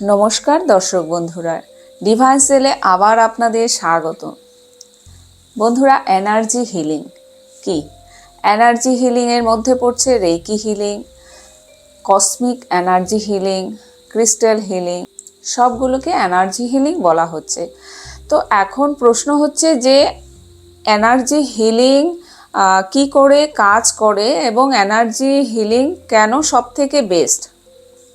নমস্কার দর্শক বন্ধুরা ডিভাইন সেলে আবার আপনাদের স্বাগত। বন্ধুরা এনার্জি হিলিং কি? এনার্জি হিলিংয়ের মধ্যে পড়ছে reiki healing cosmic energy healing crystal healing সবগুলোকে এনার্জি হিলিং বলা হচ্ছে। তো এখন প্রশ্ন হচ্ছে যে এনার্জি হিলিং কি করে, কাজ করে এবং এনার্জি হিলিং কেন সব থেকে বেস্ট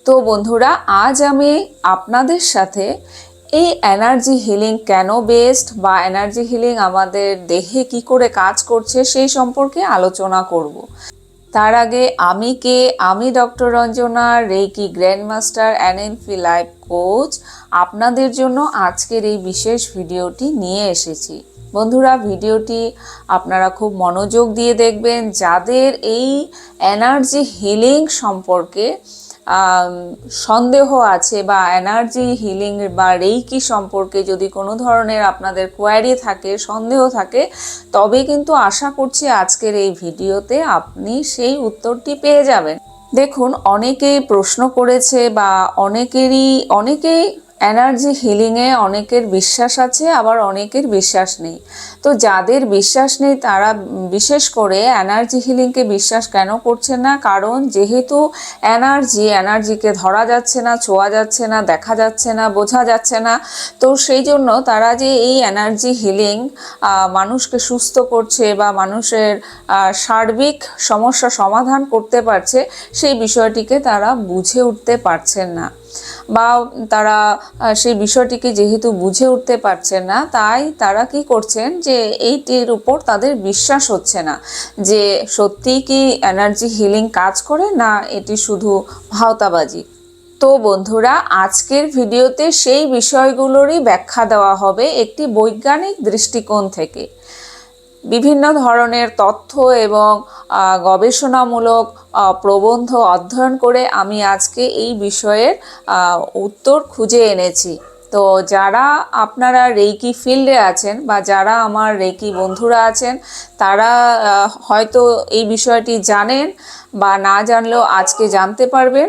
তো বন্ধুরা, আজ আমি আপনাদের সাথে এই এনার্জি হিলিং কেন বেস্ট বা এনার্জি হিলিং আমাদের দেহে কি করে কাজ করছে সেই সম্পর্কে আলোচনা করব। তার আগে আমি কে? আমি doctor Ranjana reiki grand master NNP life coach আপনাদের জন্য আজকের এই বিশেষ ভিডিওটি নিয়ে এসেছি। বন্ধুরা, ভিডিওটি আপনারা খুব মনোযোগ দিয়ে দেখবেন, যাদের এই এনার্জি হিলিং সম্পর্কে সন্দেহ আছে বা এনার্জি হিলিং বা রেইকি সম্পর্কে যদি কোনো ধরনের আপনাদের কোয়ারি থাকে, সন্দেহ থাকে, তবে কিন্তু আশা করছি আজকের এই ভিডিওতে আপনি সেই উত্তরটি পেয়ে যাবেন। দেখুন, অনেকেই প্রশ্ন করেছে বা অনেকেরই, অনেকেই এনার্জি হিলিংয়ে অনেকের বিশ্বাস আছে, আবার অনেকের বিশ্বাস নেই। তো যাদের বিশ্বাস নেই, তারা বিশেষ করে এনার্জি হিলিংকে বিশ্বাস কেন করছে না? কারণ যেহেতু এনার্জি এনার্জিকে ধরা যাচ্ছে না, ছোঁয়া যাচ্ছে না, দেখা যাচ্ছে না, বোঝা যাচ্ছে না, তো সেই জন্য তারা যে এই এনার্জি হিলিং মানুষকে সুস্থ করছে বা মানুষের সার্বিক সমস্যা সমাধান করতে পারছে, সেই বিষয়টিকে তারা বুঝে উঠতে পারছেন না। বা তারা সেই বিষয়টিকে যেহেতু বুঝে উঠতে পারছেন না, তাই তারা কি করছেন যে এইটির উপর তাদের বিশ্বাস হচ্ছে না যে সত্যিই কি এনার্জি হিলিং কাজ করে না এটি শুধু ভাওতাবাজি। তো বন্ধুরা, আজকের ভিডিওতে সেই বিষয়গুলোরই ব্যাখ্যা দেওয়া হবে একটি বৈজ্ঞানিক দৃষ্টিকোণ থেকে। বিভিন্ন ধরনের তথ্য এবং গবেষণামূলক প্রবন্ধ অধ্যয়ন করে আমি আজকে এই বিষয়ের উত্তর খুঁজে এনেছি। তো যারা আপনারা রেকি ফিল্ডে আছেন বা যারা আমার রেকি বন্ধুরা আছেন, তারা হয়তো এই বিষয়টি জানেন বা না জানলেও আজকে জানতে পারবেন।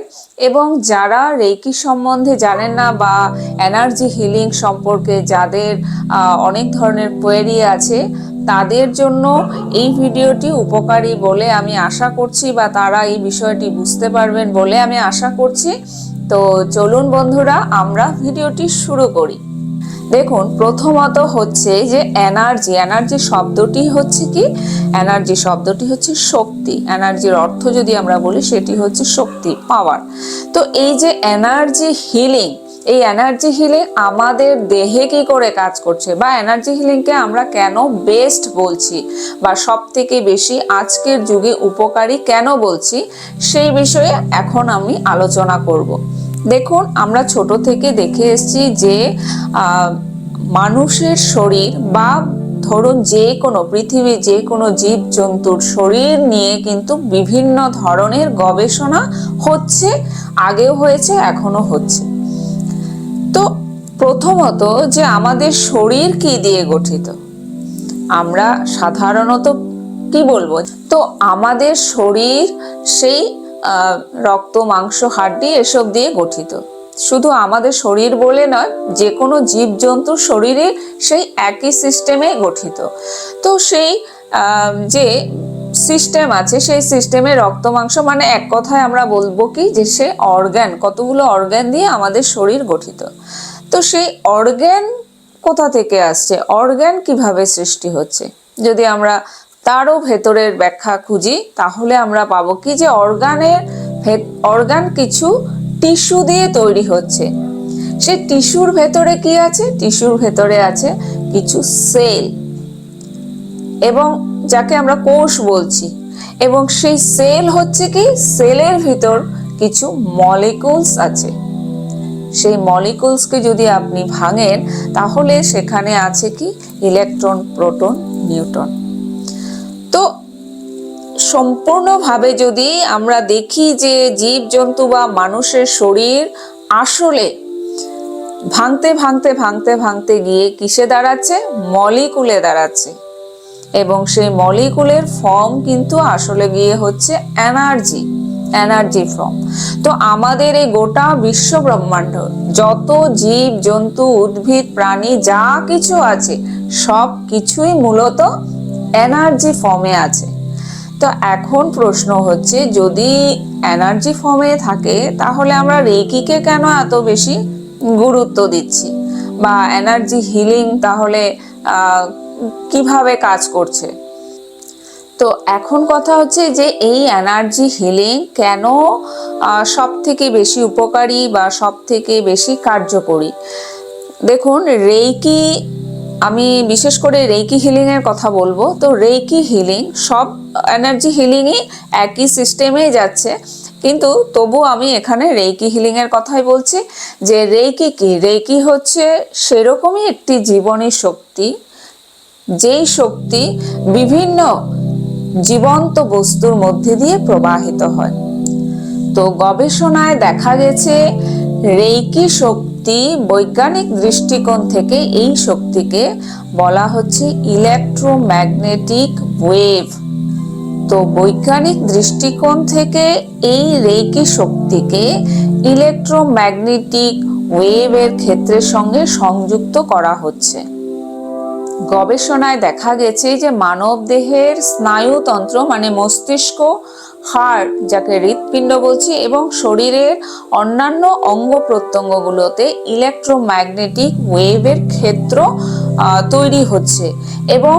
এবং যারা রেকি সম্বন্ধে জানেন না বা এনার্জি হিলিং সম্পর্কে যাদের অনেক ধরনের কোয়েরি আছে তাদের জন্য এই ভিডিওটি উপকারী বলে আমি আশা করছি বা তারা এই বিষয়টি বুঝতে পারবেন বলে আমি আশা করছি। তো চলুন বন্ধুরা, আমরা ভিডিওটি শুরু করি। দেখুন, প্রথমত হচ্ছে যে এনার্জি। এনার্জি শব্দটি হচ্ছে কি? এনার্জি শব্দটি হচ্ছে শক্তি। এনার্জির অর্থ যদি আমরা বলি, সেটি হচ্ছে শক্তি, পাওয়ার। তো এই যে এনার্জি হিলিং এই এনার্জি হিলিং আমাদের দেহে কি করে কাজ করছে? বা এনার্জি হিলিংকে আমরা কেন বেস্ট বলছি? বা সব থেকে বেশি আজকের যুগে উপকারী কেন বলছি? সেই বিষয়ে এখন আমি আলোচনা করব। দেখুন, আমরা ছোট থেকে দেখে এসেছি যে মানুষের শরীর বা ধরুন যে কোনো পৃথিবীর যে কোনো জীব জন্তুর শরীর নিয়ে কিন্তু বিভিন্ন ধরনের গবেষণা হচ্ছে, আগেও হয়েছে এখনও হচ্ছে। প্রথমত যে আমাদের শরীর কি দিয়ে গঠিত? আমরা সাধারণত কি বলব? তো আমাদের শরীর সেই রক্ত, মাংস, হাড্ডি এসব দিয়ে গঠিত। শুধু আমাদের শরীর বলে নয় যে কোনো জীবজন্তুর শরীরে সেই একই সিস্টেমে গঠিত। তো সেই যে সিস্টেম আছে, সেই সিস্টেমে রক্ত, মাংস মানে এক কথায় আমরা বলব কি? যে সে অর্গ্যান কতগুলো অর্গ্যান দিয়ে আমাদের শরীর গঠিত। তো সেই অর্গ্যান কোথা থেকে আসছে? অর্গ্যান কীভাবে সৃষ্টি হচ্ছে? যদি আমরা তারও ভেতরের ব্যাখ্যা খুঁজি, তাহলে আমরা পাবো কি যে অর্গানের অর্গান কিছু টিস্যু দিয়ে তৈরি হচ্ছে। সেই টিস্যুর ভেতরে কি আছে? টিস্যুর ভেতরে আছে কিছু সেল। এবং যাকে আমরা কোষ বলছি। এবং সেই সেল হচ্ছে কি? সেলের ভিতর কিছু মলিকুলস আছে। সেই মলিকুলসকে যদি আপনি ভাঙেন, তাহলে সেখানে আছে কি? ইলেকট্রন প্রোটন নিউটন তো সম্পূর্ণভাবে যদি আমরা দেখি যে জীবজন্তু বা মানুষের শরীর আসলে ভাঙতে ভাঙতে ভাঙতে ভাঙতে গিয়ে কিসে দাঁড়াচ্ছে? মলিকুলে দাঁড়াচ্ছে। এবং সেই মলিকুলের ফর্ম কিন্তু আসলে গিয়ে হচ্ছে এনার্জি এনার্জি ফ্রম তো আমাদের এই গোটা বিশ্ব ব্রহ্মাণ্ড, যত জীব, জন্তু, উদ্ভিদ, প্রাণী, যা কিছু আছে, সব কিছুই মূলত এনার্জি ফর্মে আছে। তো এখন প্রশ্ন হচ্ছে, যদি এনার্জি ফর্মে থাকে, তাহলে আমরা রেকিকে কেন এত বেশি গুরুত্ব দিচ্ছি? বা এনার্জি হিলিং তাহলে কীভাবে কাজ করছে? তো এখন কথা হচ্ছে যে এই এনার্জি হিলিং কেন সব থেকে বেশি উপকারী বা সব থেকে বেশি কার্যকরী? দেখুন, রেইকি, আমি বিশেষ করে রেইকি হিলিং এর কথা বলব। তো রেইকি হিলিং সব এনার্জি হিলিংই একই সিস্টেমেই যাচ্ছে। কিন্তু তবু আমি এখানে রেইকি হিলিং এর কথাই বলছি যে রেইকি কি? রেইকি হচ্ছে সেরকমই একটি জীবনী শক্তি, যেই শক্তি বিভিন্ন জীবন্ত বস্তুর মধ্যে দিয়ে প্রবাহিত হয়। তো গবেষণায় দেখা গেছে, রেইকি শক্তি বৈজ্ঞানিক দৃষ্টিকোণ থেকে এই শক্তিকে বলা হচ্ছে ইলেকট্রোম্যাগনেটিক ওয়েভ। তো বৈজ্ঞানিক দৃষ্টিকোণ থেকে এই রেইকি শক্তিকে ইলেকট্রোম্যাগনেটিক ওয়েভের ক্ষেত্রের সঙ্গে সংযুক্ত করা হচ্ছে। গবেষণায় দেখা গেছে যে মানব দেহের স্নায়ুতন্ত্র মানে মস্তিষ্ক হার্ট যাকে হৃৎপিণ্ড বলছি, এবং শরীরের অন্যান্য অঙ্গ প্রত্যঙ্গগুলোতে ইলেকট্রোম্যাগনেটিক ওয়েভের ক্ষেত্র তৈরি হচ্ছে। এবং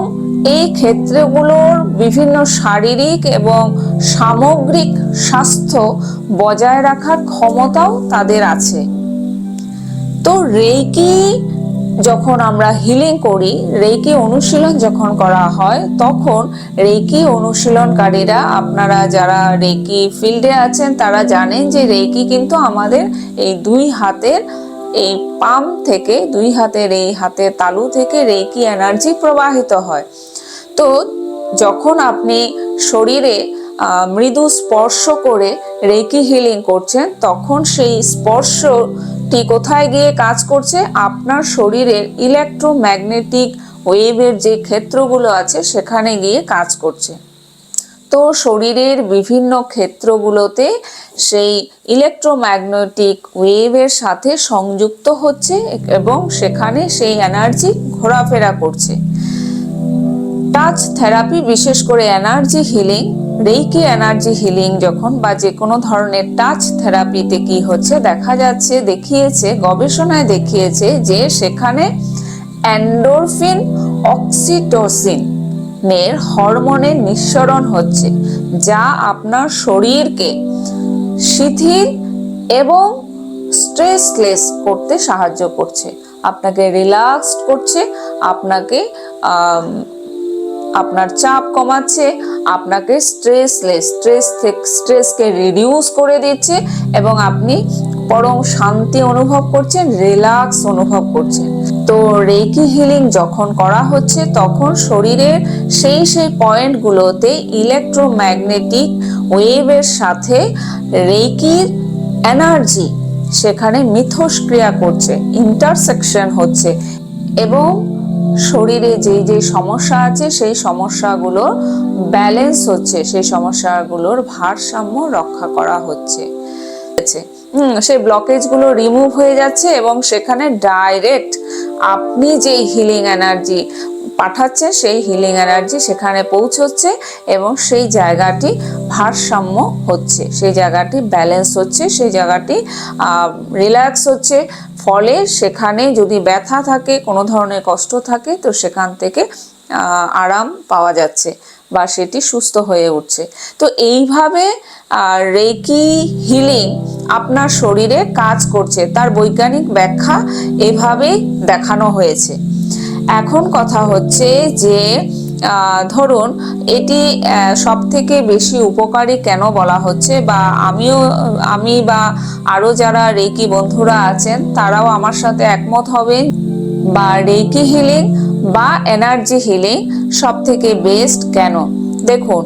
এই ক্ষেত্রগুলোর বিভিন্ন শারীরিক এবং সামগ্রিক স্বাস্থ্য বজায় রাখার ক্ষমতাও তাদের আছে। তো রেইকি যখন আমরা হিলিং করি রেকি অনুশীলন যখন করা হয়, তখন রেকি অনুশীলনকারীরা, আপনারা যারা রেকি ফিল্ডে আছেন, তারা জানেন যে রেকি কিন্তু আমাদের এই দুই হাতের এই পাম থেকে, দুই হাতের এই হাতের তালু থেকে রেকি এনার্জি প্রবাহিত হয়। তো যখন আপনি শরীরে মৃদু স্পর্শ করে রেকি হিলিং করছেন তখন সেই স্পর্শটি কোথায় গিয়ে কাজ করছে? আপনার শরীরের ইলেকট্রোম্যাগনেটিক ওয়েভের যে ক্ষেত্রগুলো আছে, সেখানে গিয়ে কাজ করছে। তো শরীরের বিভিন্ন ক্ষেত্রগুলোতে সেই ইলেকট্রোম্যাগনেটিক ওয়েভের সাথে সংযুক্ত হচ্ছে এবং সেখানে সেই এনার্জি ঘোরাফেরা করছে। টাচ থেরাপি বিশেষ করে energy healing reiki energy healing যখন বা যে কোনো ধরনের টাচ থেরাপিতে কি হচ্ছে, দেখা যাচ্ছে, দেখিয়েছে, গবেষণায় দেখিয়েছে যে সেখানে অ্যান্ডোরফিন অক্সিটোসিন এর হরমোনের নিঃসরণ হচ্ছে, যা আপনার শরীরকে শিথিল এবং স্ট্রেসলেস করতে সাহায্য করছে। আপনাকে রিল্যাক্সড করছে, আপনাকে আপনার চাপ কমাচ্ছে, আপনাকে স্ট্রেসলেস স্ট্রেস স্ট্রেসকে রিডিউস করে দিচ্ছে এবং আপনি পরম শান্তি অনুভব করছেন রিল্যাক্স অনুভব করছেন। তো রেকি হিলিং যখন করা হচ্ছে, তখন শরীরের সেই সেই পয়েন্টগুলোতে ইলেকট্রোম্যাগনেটিক ওয়েভের সাথে রেকির এনার্জি সেখানে মিথস্ক্রিয়া করছে ইন্টারসেকশন হচ্ছে এবং শরীরে যেই যেই সমস্যা আছে, সেই সমস্যাগুলো ব্যালেন্স হচ্ছে, সেই সমস্যাগুলোর ভারসাম্য রক্ষা করা হচ্ছে। সেই ব্লকেজগুলো রিমুভ হয়ে যাচ্ছে এবং সেখানে ডাইরেক্ট আপনি যেই হিলিং এনার্জি পাঠাচ্ছেন সেই হিলিং এনার্জি সেখানে পৌঁছচ্ছে এবং সেই জায়গাটি ভারসাম্য হচ্ছে। সেই জায়গাটি ব্যালেন্স হচ্ছে, সেই জায়গাটি রিল্যাক্স হচ্ছে। ফলে সেখানে যদি ব্যথা থাকে, কোনো ধরনের কষ্ট থাকে, তো সেখান থেকে আরাম পাওয়া যাচ্ছে বা সেটি সুস্থ হয়ে উঠছে। তো এইভাবে রেকি হিলিং আপনার শরীরে কাজ করছে। তার বৈজ্ঞানিক ব্যাখ্যা এভাবেই দেখানো হয়েছে। এখন কথা হচ্ছে যে ধরুন এটি সব থেকে বেশি উপকারী কেন বলা হচ্ছে বা আমিও, আমি বা আরও যারা রেকি বন্ধুরা আছেন তারাও আমার সাথে একমত হবেন বা রেকি হিলিং বা এনার্জি হিলিং সব থেকে বেস্ট কেন? দেখুন,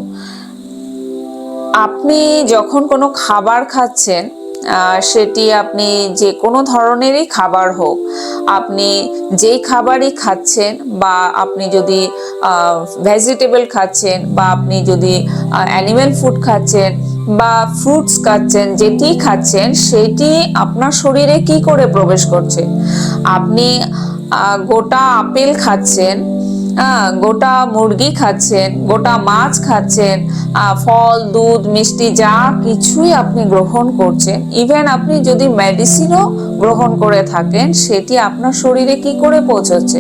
আপনি যখন কোনো খাবার খাচ্ছেন সেটি আপনি যে কোনো ধরনেরই খাবার হোক, আপনি যেই খাবারই খাচ্ছেন বা আপনি যদি ভেজিটেবল খাচ্ছেন বা আপনি যদি অ্যানিম্যাল ফুড খাচ্ছেন বা ফ্রুটস খাচ্ছেন, যেটি খাচ্ছেন সেটি আপনার শরীরে কি করে প্রবেশ করছে? আপনি গোটা আপেল খাচ্ছেন গোটা মুরগি খাচ্ছেন, গোটা মাছ খাচ্ছেন ফল, দুধ, মিষ্টি, যা কিছুই আপনি গ্রহণ করছেন ইভেন আপনি যদি মেডিসিনও গ্রহণ করে থাকেন, সেটি আপনার শরীরে কি করে পৌঁছচ্ছে?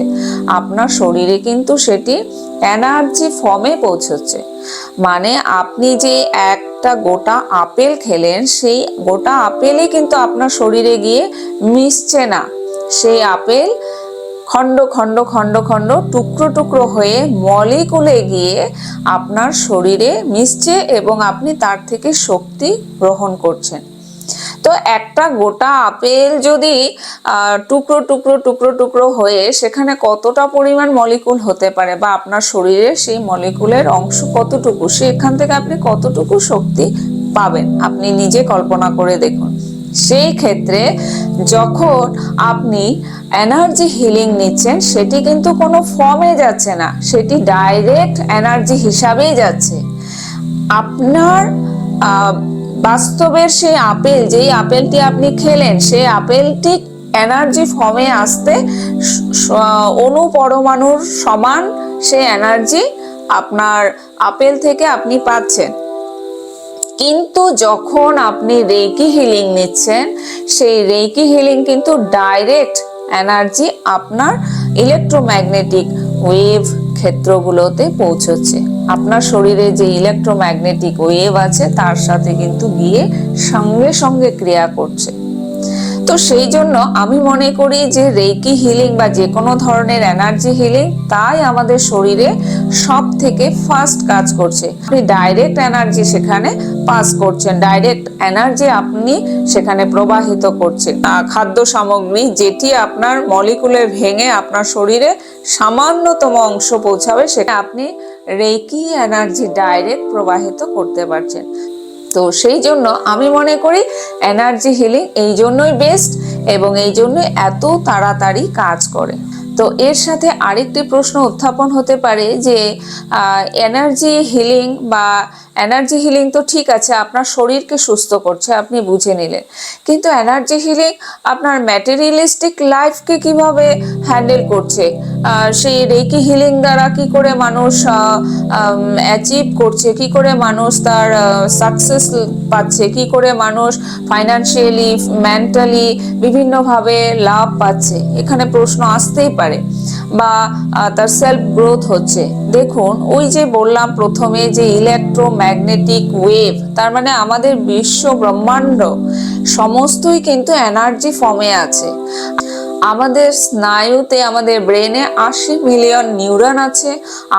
আপনার শরীরে কিন্তু সেটি এনার্জি ফর্মে পৌঁছচ্ছে। মানে আপনি যে একটা গোটা আপেল খেলেন, সেই গোটা আপেলই কিন্তু আপনার শরীরে গিয়ে মিশছে না। সেই আপেল খণ্ড খণ্ড খণ্ড খণ্ড টুকরো টুকরো হয়ে মলিকুলে গিয়ে আপনার শরীরে মিশছে এবং আপনি তার থেকে শক্তি গ্রহণ করছেন। তো একটা গোটা আপেল যদি টুকরো টুকরো টুকরো টুকরো হয়ে সেখানে কতটা পরিমাণ মলিকুল হতে পারে বা আপনার শরীরে সেই মলিকুলের অংশ কতটুকু সেখান থেকে আপনি কতটুকু শক্তি পাবেন, আপনি নিজে কল্পনা করে দেখুন। সেই ক্ষেত্রে যখন আপনি এনার্জি হিলিং নিচ্ছেন, সেটি কিন্তু কোনো ফর্মে যাচ্ছে না। সেটি ডাইরেক্ট এনার্জি হিসাবেই যাচ্ছে। আপনার বাস্তবের সেই আপেল, যেই আপেলটি আপনি খেলেন, সেই আপেলটি এনার্জি ফর্মে আসতে স- স- অণু পরমাণুর সমান সেই এনার্জি আপনার আপেল থেকে আপনি পাচ্ছেন। কিন্তু যখন আপনি রেকি হিলিং নিচ্ছেন, সেই রেকি হিলিং কিন্তু ডাইরেক্ট এনার্জি আপনার ইলেকট্রোম্যাগনেটিক ওয়েভ ক্ষেত্রগুলোতে পৌঁছচ্ছে। আপনার শরীরে যে ইলেকট্রোম্যাগনেটিক ওয়েভ আছে, তার সাথে কিন্তু গিয়ে সঙ্গে সঙ্গে ক্রিয়া করছে। তো সেই জন্য আমি মনে করি যে রেকি হিলিং বা যে কোনো ধরনের এনার্জি হিলিং তাই আমাদের শরীরে সব থেকে ফার্স্ট কাজ করছে। আপনি ডাইরেক্ট এনার্জি সেখানে পাস করছেন। ডাইরেক্ট এনার্জি আপনি সেখানে প্রবাহিত করছেন। খাদ্য সামগ্রী যেটি আপনার মলিকুলে ভেঙে আপনার শরীরে সামান্যতম অংশ পৌঁছাবে, সেটা আপনি রেকি এনার্জি ডাইরেক্ট প্রবাহিত করতে পারছেন। তো সেই জন্য আমি মনে করি এনার্জি হিলিং এই জন্যই বেস্ট এবং এই জন্যই এত তাড়াতাড়ি কাজ করে। তো এর সাথে আরেকটি প্রশ্ন উত্থাপন হতে পারে যে এনার্জি হিলিং বা এনার্জি হিলিং তো ঠিক আছে, আপনার শরীরকে সুস্থ করছে, আপনি বুঝে নিলেন। কিন্তু এনার্জি হিলিং আপনার ম্যাটেরিয়ালিস্টিক লাইফকে কীভাবে হ্যান্ডেল করছে? সেই রেকি হিলিং দ্বারা কি করে মানুষ অ্যাচিভ করছে? কি করে মানুষ তার সাকসেস পাচ্ছে? কি করে মানুষ ফাইনান্সিয়ালি মেন্টালি বিভিন্নভাবে লাভ পাচ্ছে? এখানে প্রশ্ন আসতেই পারে। বা তার সেলফ গ্রোথ হচ্ছে। দেখুন, ওই যে বললাম প্রথমে যে ইলেকট্রোম্যাগনেটিক ওয়েভ তার মানে আমাদের বিশ্ব ব্রহ্মাণ্ড সমস্তই কিন্তু এনার্জি ফর্মে আছে। আমাদের স্নায়ুতে, আমাদের ব্রেনে আশি মিলিয়ন নিউরন আছে,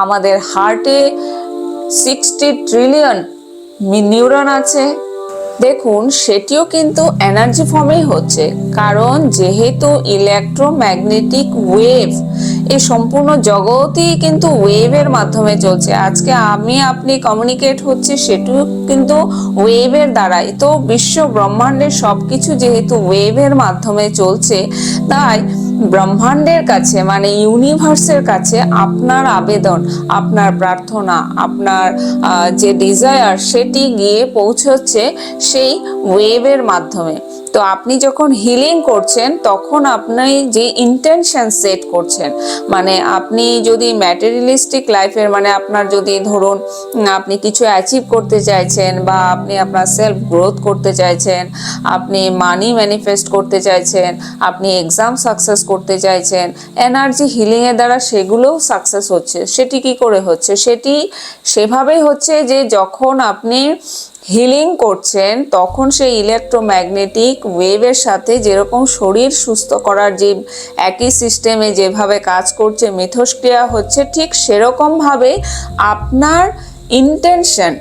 আমাদের হার্টে সিক্সটি ট্রিলিয়ন নিউরন আছে দেখুন, সেটিও কিন্তু এনার্জি ফর্মেই হচ্ছে। কারণ যেহেতু ইলেকট্রোম্যাগনেটিক ওয়েভ এই সম্পূর্ণ জগতই কিন্তু ওয়েভের মাধ্যমে চলছে। আজকে আমি আপনি কমিউনিকেট হচ্ছে, সেটিও কিন্তু ওয়েভের দ্বারাই। তো বিশ্ব ব্রহ্মাণ্ডের সব কিছু যেহেতু ওয়েভের মাধ্যমে চলছে, তাই ব্রহ্মাণ্ডের কাছে মানে ইউনিভার্সের কাছে আপনার আবেদন, আপনার প্রার্থনা, আপনার যে ডিজায়ার সেটি গিয়ে পৌঁছচ্ছে সেই ওয়েভের মাধ্যমে। তো আপনি যখন হিলিং করছেন, তখন আপনি যে ইন্টেনশন সেট করছেন মানে আপনি যদি ম্যাটেরিয়ালিস্টিক লাইফের মানে আপনার যদি ধরুন আপনি কিছু অ্যাচিভ করতে চাইছেন বা আপনি আপনার সেলফ গ্রোথ করতে চাইছেন, আপনি মানি ম্যানিফেস্ট করতে চাইছেন, আপনি এক্সাম সাকসেস করতে চাইছেন এনার্জি হিলিংয়ের দ্বারা সেগুলোও সাকসেস হচ্ছে। সেটি কি করে হচ্ছে? সেটি সেভাবেই হচ্ছে যে যখন আপনি হিলিং করছেন, তখন সেই ইলেকট্রোম্যাগনেটিক ওয়েভের সাথে যেরকম শরীর সুস্থ করার যে একই সিস্টেমে যেভাবে কাজ করছে, মিথস্ক্রিয়া হচ্ছে, ঠিক সেরকমভাবে আপনার ইন্টেনশন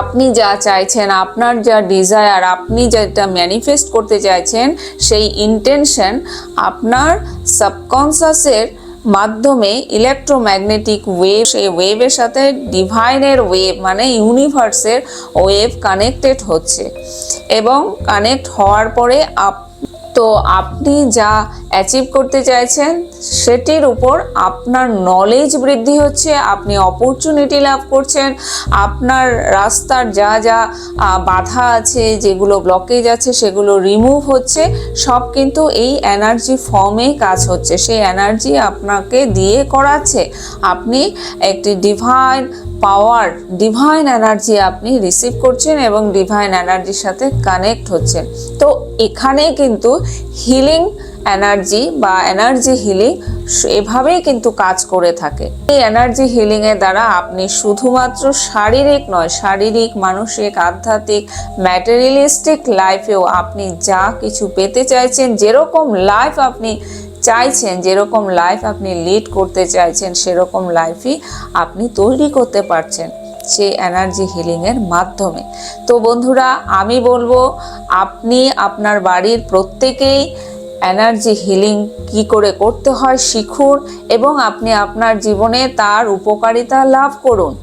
আপনি যা চাইছেন, আপনার যা ডিজায়ার আপনি যেটা ম্যানিফেস্ট করতে চাইছেন, সেই ইন্টেনশন আপনার সাবকনসাসের মাধ্যমে ইলেকট্রোম্যাগনেটিক ওয়েভ সেই ওয়েভের সাথে ডিভাইনের ওয়েভ মানে ইউনিভার্সের ওয়েভ কানেক্টেড হচ্ছে। এবং কানেক্ট হওয়ার পরে আপ তো আপনি যা অ্যাচিভ করতে চাইছেন, সেটির উপর আপনার নলেজ বৃদ্ধি হচ্ছে, আপনি অপরচুনিটি লাভ করছেন, আপনার রাস্তার যা যা বাধা আছে, যেগুলো ব্লকেজ আছে, সেগুলো রিমুভ হচ্ছে, সব কিন্তু এই এনার্জি ফর্মেই কাজ হচ্ছে। সেই এনার্জি আপনাকে দিয়ে করাচ্ছে। আপনি একটি ডিভাইন পাওয়ার ডিভাইন এনার্জি আপনি রিসিভ করছেন এবং ডিভাইন এনার্জির সাথে কানেক্ট হচ্ছেন। তো এখানে কিন্তু হিলিং এনার্জি বা এনার্জি হিলিং এভাবেই কিন্তু কাজ করে থাকে। এই এনার্জি হিলিং এর দ্বারা আপনি শুধুমাত্র শারীরিক নয়, শারীরিক, মানসিক, আধ্যাত্মিক ম্যাটেরিয়ালিস্টিক লাইফেও আপনি যা কিছু পেতে চাইছেন, যেরকম লাইফ আপনি চাইছেন, যেরকম লাইফ আপনি লিড করতে চাইছেন, সেরকম লাইফই আপনি তৈরি করতে পারছেন। সেই এনার্জি হিলিংয়ের মাধ্যমে। তো বন্ধুরা, আমি বলব, আপনি আপনার বাড়ির প্রত্যেকেই এনার্জি হিলিং কি করে করতে হয় শিখুন এবং আপনি আপনার জীবনে তার উপকারিতা লাভ করুন।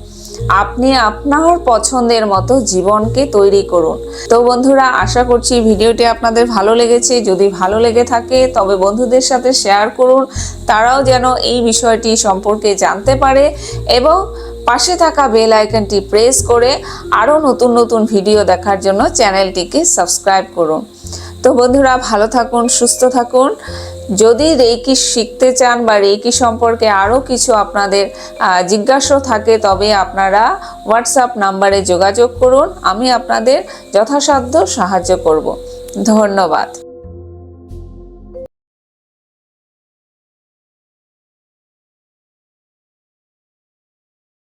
আপনি আপনার পছন্দের মতো জীবনকে তৈরি করুন। তো বন্ধুরা, আশা করছি ভিডিওটি আপনাদের ভালো লেগেছে। যদি ভালো লেগে থাকে, তবে বন্ধুদের সাথে শেয়ার করুন। তারাও যেন এই বিষয়টি সম্পর্কে জানতে পারে এবং পাশে থাকা বেল আইকনটি প্রেস করে আরও নতুন নতুন ভিডিও দেখার জন্য চ্যানেলটিকে সাবস্ক্রাইব করুন। তো বন্ধুরা, ভালো থাকুন, সুস্থ থাকুন। যদি রেকি শিখতে চান বা রেকি সম্পর্কে আরও কিছু আপনাদের জিজ্ঞাসা থাকে, তবে আপনারা হোয়াটসঅ্যাপ নাম্বারে যোগাযোগ করুন। আমি আপনাদের যথাসাধ্য সাহায্য করব। ধন্যবাদ।